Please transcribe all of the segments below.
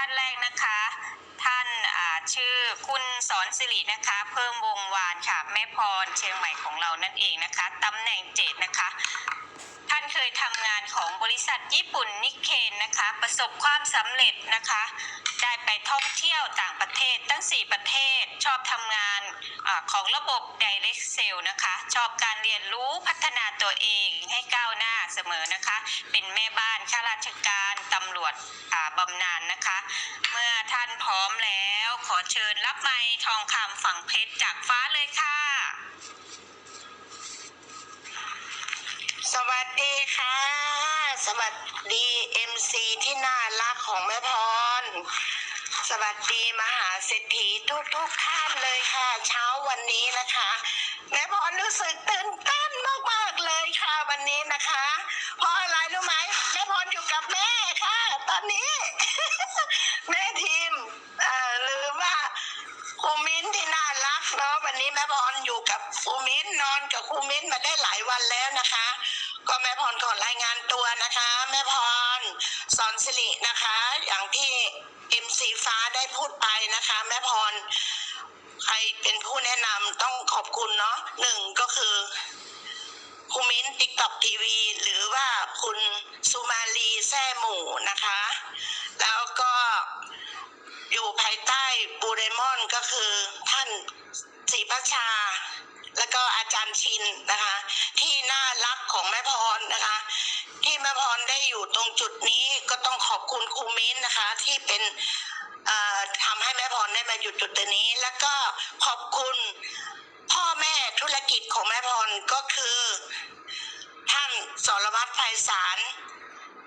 ท่านแรกนะคะ ท่านอ่าชื่อคุณสอนสิรินะคะ เพิ่มวงวานค่ะ แม่พรเชียงใหม่ของเรานั่นเองนะคะตำแหน่งเจ็ดนะคะ เคยทำงานของบริษัทญี่ปุ่นนิกเคนนะคะ ประสบความสำเร็จนะคะ ได้ไปท่องเที่ยวต่างประเทศตั้ง 4 ประเทศ ชอบทำงานอของระบบ Direct Sale นะคะ ชอบการเรียนรู้พัฒนาตัวเองให้ก้าวหน้าเสมอนะคะ เป็นแม่บ้านข้าราชการตำรวจบำนาญนะคะ เมื่อท่านพร้อมแล้วขอเชิญรับไม้ทองคำฝั่งเพชรจากฟ้าเลยค่ะ วัสดีค่ะ สวัสดีเอ็มซีที่น่ารักของแม่พร สวัสดีมหาเศรษฐีทุกทุกท่านเลยค่ะ เช้าวันนี้นะคะ แม่พรรู้สึกตื่นเต้นมากๆเลยค่ะวันนี้นะคะ เพราะอะไรรู้ไหมแม่พรอยู่กับแม่ค่ะ ตอนนี้ แม่ทีมหรือว่าครูมิ้นที่น่ารักเนาะวันนี้แม่พรอยู่กับครูมิ้นนอนกับครูมิ้นมาได้หลายวันแล้วนะคะ ก็แม่พรขอรายงานตัวนะคะ แม่พรสอนสิรินะคะ อย่างที่เอ็มซีฟ้าได้พูดไปนะคะ แม่พรใครเป็นผู้แนะนำต้องขอบคุณเนาะหนึ่งก็คือครูมิ้นติ๊กต็อกทีวีหรือว่าคุณสุมาลีแซ่หมู่นะคะ แล้วก็อยู่ภายใต้บูเรมอนก็คือท่านศรีพัชชา แล้วก็อาจารย์ชินนะคะ ที่น่ารักของแม่พรนะคะ ที่แม่พรได้อยู่ตรงจุดนี้ก็ต้องขอบคุณครูมิ้นนะคะ ที่เป็นทำให้แม่พรได้มาอยู่จุดนี้ แล้วก็ขอบคุณพ่อแม่ธุรกิจของแม่พรก็คือ ท่านสรวัตรไพศาล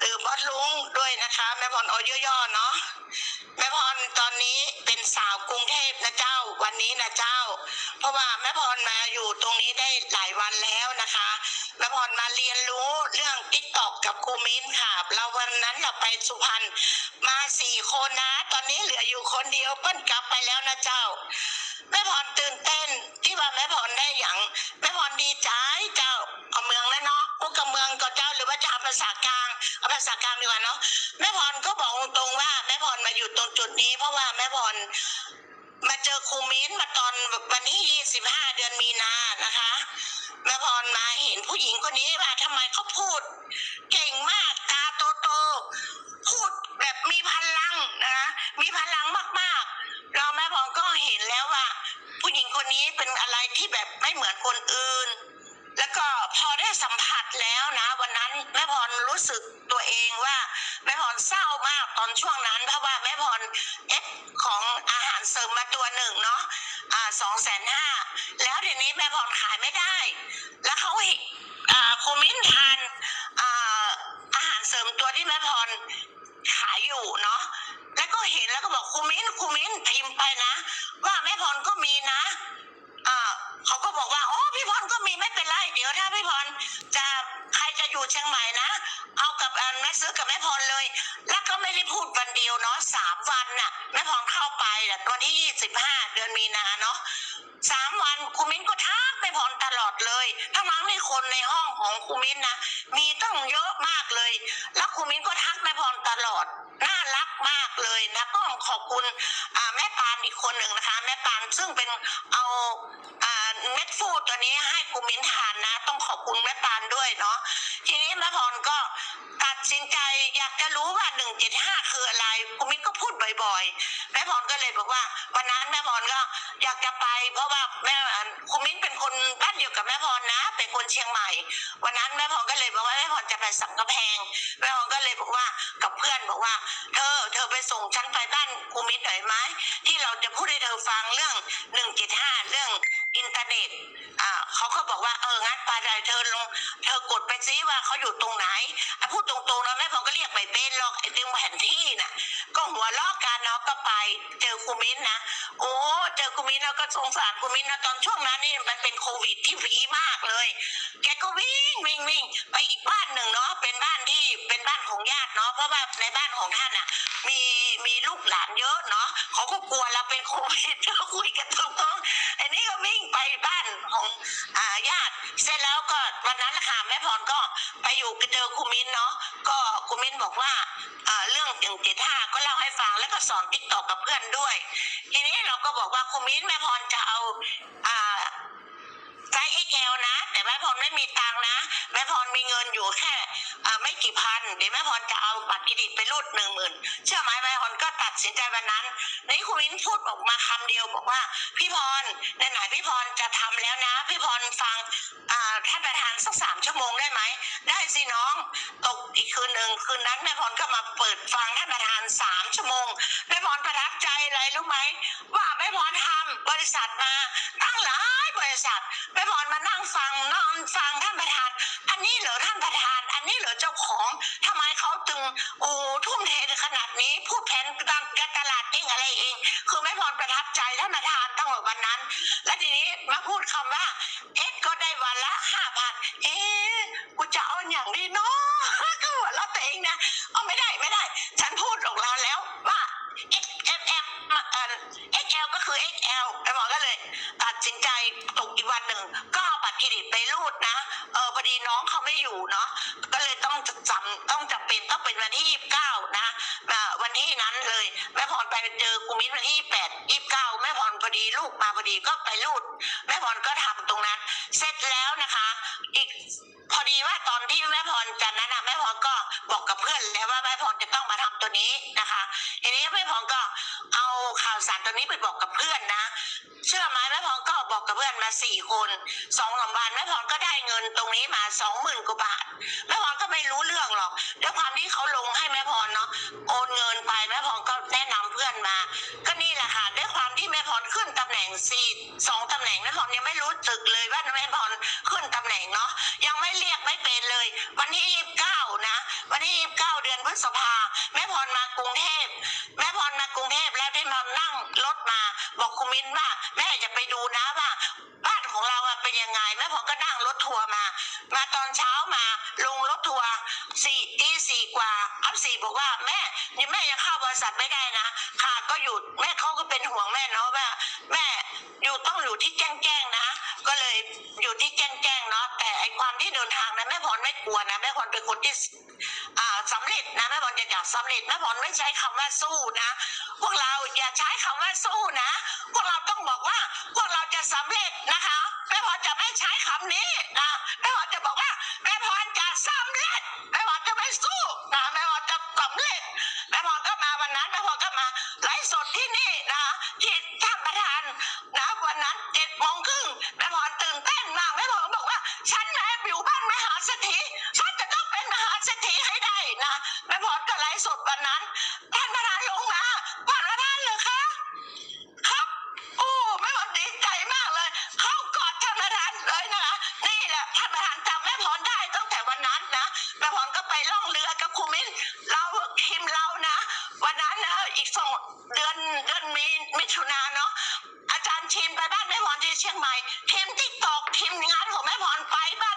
หรือบอสลุงด้วยนะคะ แม่พรเอาย่อๆเนาะแม่พรตอนนี้เป็นสาวกรุงเทพนะเจ้าวันนี้นะเจ้า เพราะว่าแม่พรมาอยู่ตรงนี้ได้หลายวันแล้วนะคะแม่พรมาเรียนรู้เรื่องติ๊กตอกกับครูมิ้นค่ะเราวันนั้นเราไปสุพรรณมาสี่คนนะ ตอนนี้เหลืออยู่คนเดียวเปิ้นกลับไปแล้วนะเจ้า แม่พรตื่นเต้นที่ว่าแม่พรได้อย่างแม่พรดีใจาจะเอาภาษากลางเอาภาษากลางดีกว่าเนาะแม่พรก็บอกตรงๆว่า แม่พรมาอยู่ตรงจุดนี้ เพราะว่าแม่พรมาเจอครูมิ้นมาตอนวันที่ยี่สิบห้าเดือนมีนานะคะแม่พรมาเห็นผู้หญิงคนนี้ว่าทำไมเขาพูด เก่งมาก สองแสนห้าแล้วทีนี้แม่พรขายไม่ได้ แล้วเขาเห็นอ่าครูมิ้นทานอ่าอาหารเสริมตัวที่แม่พรขายอยู่เนาะแล้วก็เห็นแล้วก็บอกครูมิ้นครูมิ้นพิมพ์ไปนะ ว่าแม่พรก็มีนะอ่าเขาก็บอกว่าอ๋อพี่พรก็มีไม่เป็นไรเดี๋ยวถ้าพี่พรจะใครจะอยู่เชียงใหม่นะ เอากับแม่ซื้อกับแม่พรเลย แล้วก็ไม่ได้พูดวันเดียวเนาะสามวันน่ะแม่พรเข้าไปแต่วันที่ยี่สิบห้าเดื มีนาเนาะสามวันครูมิ้นก็ทักแม่พรตลอดเลยทั้งนั้นที่คนในห้องของครูมิ้นนะมีตั้งเยอะมากเลย แล้วครูมิ้นก็ทักแม่พรตลอดน่ารักมากเลยนะก็ขอบคุณแม่ปานอีกคนหนึ่งนะคะ แม่ปานซึ่งเป็นเอาเม็ดฟูดตัวนี้ให้ครูมิ้นทานนะ ต้องขอบคุณแม่ปานด้วยเนาะทีนี้แม่พรก็ สินใจอยากจะรู้ว่าหนึ่งเจ็ดห้าคืออะไรครูมิ้นก็พูดบ่อยๆ แม่พรก็เลยบอกว่า วันนั้นแม่พรก็อยากจะไป เพราะว่าแม่ครูมิ้นเป็นคนบ้านเดียวกับแม่พรนะ เป็นคนเชียงใหม่ วันนั้นแม่พรก็เลยบอกว่าแม่พรจะไปสังกะแพงแม่พรก็เลยบอกว่ากับเพื่อนบอกว่า เธอเธอไปส่งฉันไปบ้านครูมิ้นหน่อยไหมที่เราจะพูดให้เธอฟังเรื่องหนึ่งเจ็ดห้าเรื่อง อินเทอร์เน็ตอ่าเขาก็บอกว่าเอองั้นปเลยเธอลง เธอกดไปซิว่าเขาอยู่ตรงไหนอะพูดตรงๆนะแม่พรก็เรียกไม่เป็นหรอกไอ้ดึงแผนที่น่ะ ก็หัวลอกกันเนาะก็ไปเจอครูมิ้นนะโอ้เจอครูมิ้นแล้วก็สงสารครูมิ้นนะตอนช่วงนั้นนี่มันเป็นโควิดที่ผีมากเลย แกก็วิ่งวิ่งวิ่งไปอีกบ้านหนึ่งเนาะเป็นบ้านที่เป็นบ้านของญาติเนาะเพราะว่าในบ้านของท่านอะ มีมีลูกหลานเยอะเนาะเขาก็กลัวเราเป็นโควิดก็คุยกันตรงๆไอ้นี่ก็วิ่งงไปบ้านของอาญาติ เสร็จแล้วก็วันนั้นค่ะแม่พรก็ไปอยู่ไปเจอคุมินเนาะก็คุมินบอกว่าเรื่องอย่างเจท่าก็เล่าให้ฟังแล้วก็สอนติ๊กตอกกับเพื่อนด้วย ทีนี้เราก็บอกว่าคุมินแม่พรจะเอา แคลนะ แต่แม่พรไม่มีตังนะ แม่พรมีเงินอยู่แค่ไม่กี่พัน เดี๋ยวแม่พรจะเอาบัตรเครดิตไปรูดหนึ่งหมื่นเชื่อไหมแม่พรก็ตัดสินใจวันนั้นนี่คุณวินพูดออกมาคำเดียวบอกว่า พี่พรในไหนพี่พรจะทำแล้วนะ พี่พรฟังท่านประธานสักสามชั่วโมงได้ไหมได้สิน้องตกอีกคืนหนึ่งคืนนั้นแม่พรก็มาเปิดฟังท่านประธานสามชั่วโมงแม่พรประทับใจอะไรรู้ไหมว่าแม่พรทำบริษัทมาตั้งหลายบริษัทแม่พรมานั่งฟังนอนฟังท่านประธาน อันนี้เหรอท่านประธาน อันนี้เหรอเจ้าของ ทำไมเขาตึงโอ้ทุ่มเทขนาดนี้ สี่คนสองสามวันแม่พรก็ได้เงินตรงนี้มาสองหมื่นกว่าบาทแม่พรก็ไม่รู้เรื่องหรอกด้วยความที่เขาลงให้แม่พรเนาะโอนเงินไปแม่พรก็แนะนำเพื่อนมา ก็นี่แหละค่ะด้วยความที่แม่พรขึ้นตำแหน่งสี่สองตำแหน่งแม่พรยังไม่รู้สึกเลยว่าแม่พรขึ้นตำแหน่งเนาะยังไม่เรียกไม่เป็นเลย วันที่ยี่สิบเก้านะ วันที่ยี่สิบเก้าเดือนพฤษภาแม่พรมากรุงเทพแม่พรมากรุงเทพแล้วได้มานั่งรถมาบอกคุณมินว่าแม่จะไปดูนะว่า สำเร็จนะแม่บอลจะอยากสำเร็จแม่บอลไม่ใช้คำว่าสู้นะ พวกเราอย่าใช้คำว่าสู้นะ พวกเราต้องบอกว่าพวกเราจะสำเร็จนะคะแม่บอลจะไม่ใช้คำนี้นะ เชียงใหม่พิมพ์ติ๊กตอกพิมพ์งานของแม่พรไปบ้า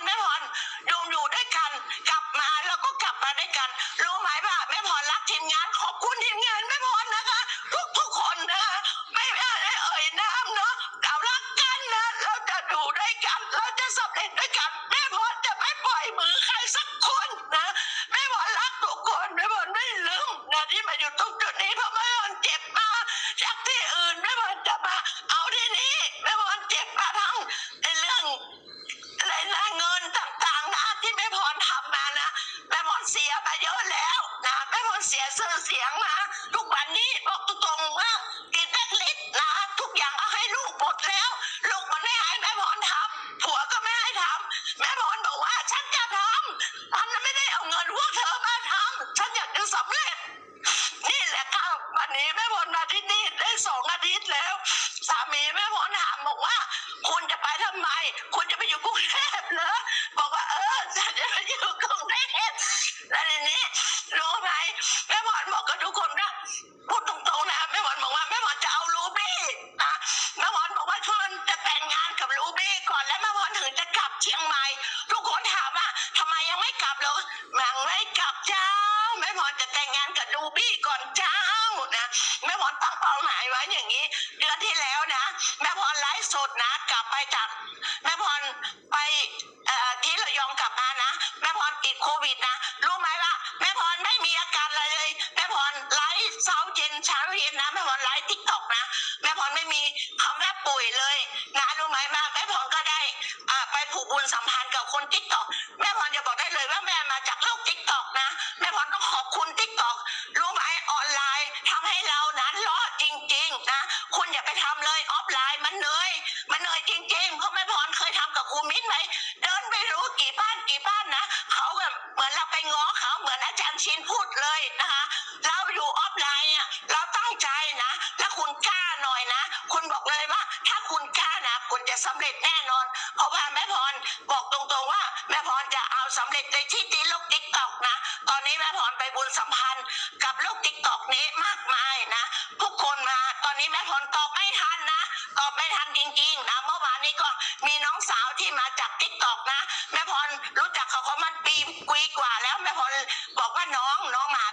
ไปจาก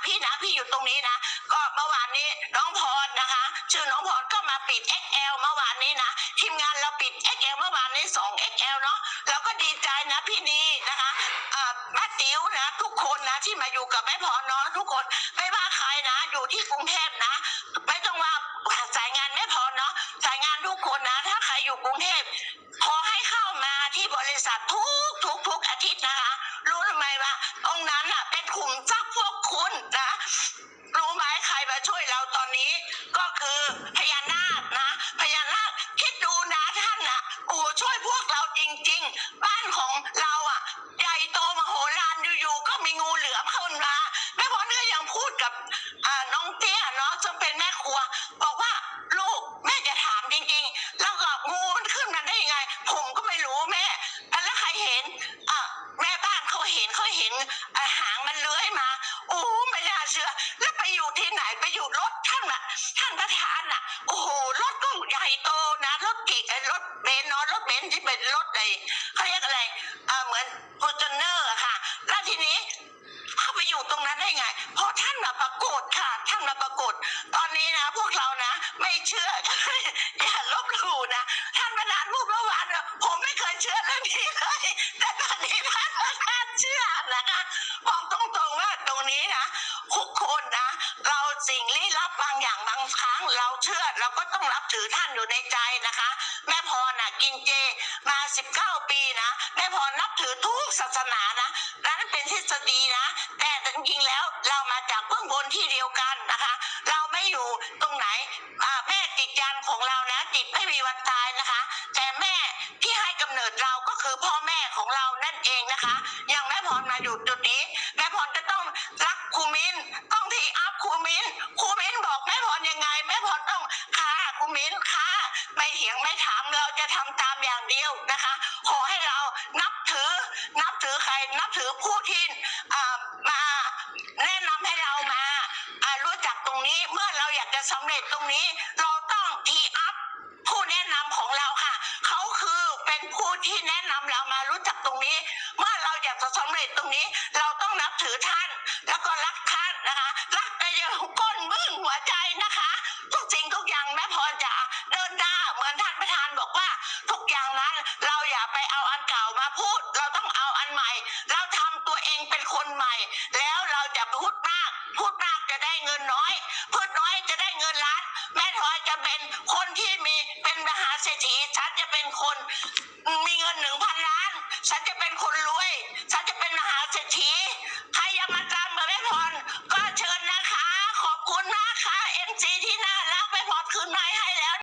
พี่นะพี่อยู่ตรงนี้นะ อย่าลบหลู่นะ ท่านประธานพูดเมื่อวานเนี่ยผมไม่เคยเชื่อเรื่องนี้เลย แต่ตอนนี้ท่านประธานเชื่อนะคะบอกตรงๆว่าตรงนี้นะทุกคนนะ เราสิ่งลี้ลับบางอย่างบางครั้งเราเชื่อเราก็ต้องรับถือท่านอยู่ในใจนะคะ แม่พรนะกินเจมาสิบเก้าปีนะ แม่พรนับถือทุกศาสนานะนั้นเป็นทฤษฎีนะ แต่จริงๆแล้วเรามาจากเบื้องบนที่เดียวกันนะคะ เราไม่อยู่ตรงไหนอ่า ของเรานะจิตไม่มีวันตายนะคะ แต่แม่ที่ให้กำเนิดเราก็คือพ่อแม่ของเรานั่นเองนะคะ อย่างแม่พรมาอยู่จุดนี้แม่พรจะต้องรักครูมินต้องที่อัพครูมินครูมินบอกแม่พรยังไง แม่พรต้องค่ะครูมินค่ะไม่เถียงไม่ถามเราจะทำตามอย่างเดียวนะคะ ขอให้เรานับถือนับถือใครนับถือผู้ที่ เอาอันเก่ามาพูด เราต้องเอาอันใหม่ เราทำตัวเองเป็นคนใหม่ แล้วเราจะพูดมาก พูดมากจะได้เงินน้อยเ